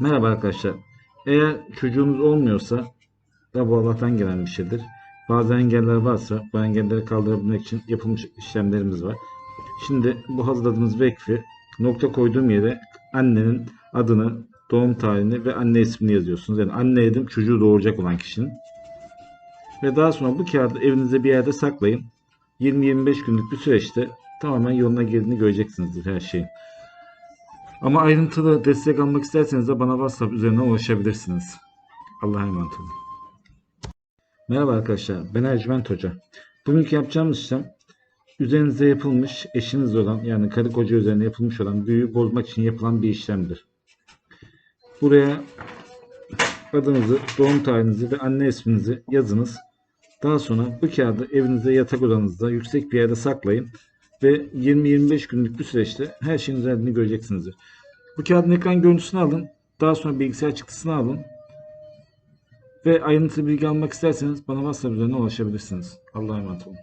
Merhaba arkadaşlar. Eğer çocuğunuz olmuyorsa da bu Allah'tan gelen bir şeydir. Bazı engeller varsa bu engelleri kaldırabilmek için yapılmış işlemlerimiz var. Şimdi bu hazırladığımız vekfi nokta koyduğum yere annenin adını, doğum tarihini ve anne ismini yazıyorsunuz. Yani anne dedim çocuğu doğuracak olan kişinin. Ve daha sonra bu kağıdı evinizde bir yerde saklayın. 20-25 günlük bir süreçte tamamen yoluna girdiğini göreceksinizdir her şeyin. Ama ayrıntılı destek almak isterseniz de bana WhatsApp üzerinden ulaşabilirsiniz. Allah'a emanet olun. Merhaba arkadaşlar, ben Ercüment Hoca. Bugünkü yapacağımız işlem üzerinizde yapılmış, eşiniz olan yani karı koca üzerine yapılmış olan büyüyü bozmak için yapılan bir işlemdir. Buraya adınızı, doğum tarihinizi ve anne isminizi yazınız. Daha sonra bu kağıdı evinizde yatak odanızda yüksek bir yerde saklayın ve 20-25 günlük bir süreçte her şeyin üzerinde göreceksinizdir. Bu kağıdın ekran görüntüsünü alın. Daha sonra bilgisayar çıktısını alın. Ve ayrıntılı bilgi almak isterseniz bana WhatsApp üzerinden ulaşabilirsiniz. Allah'a emanet olun.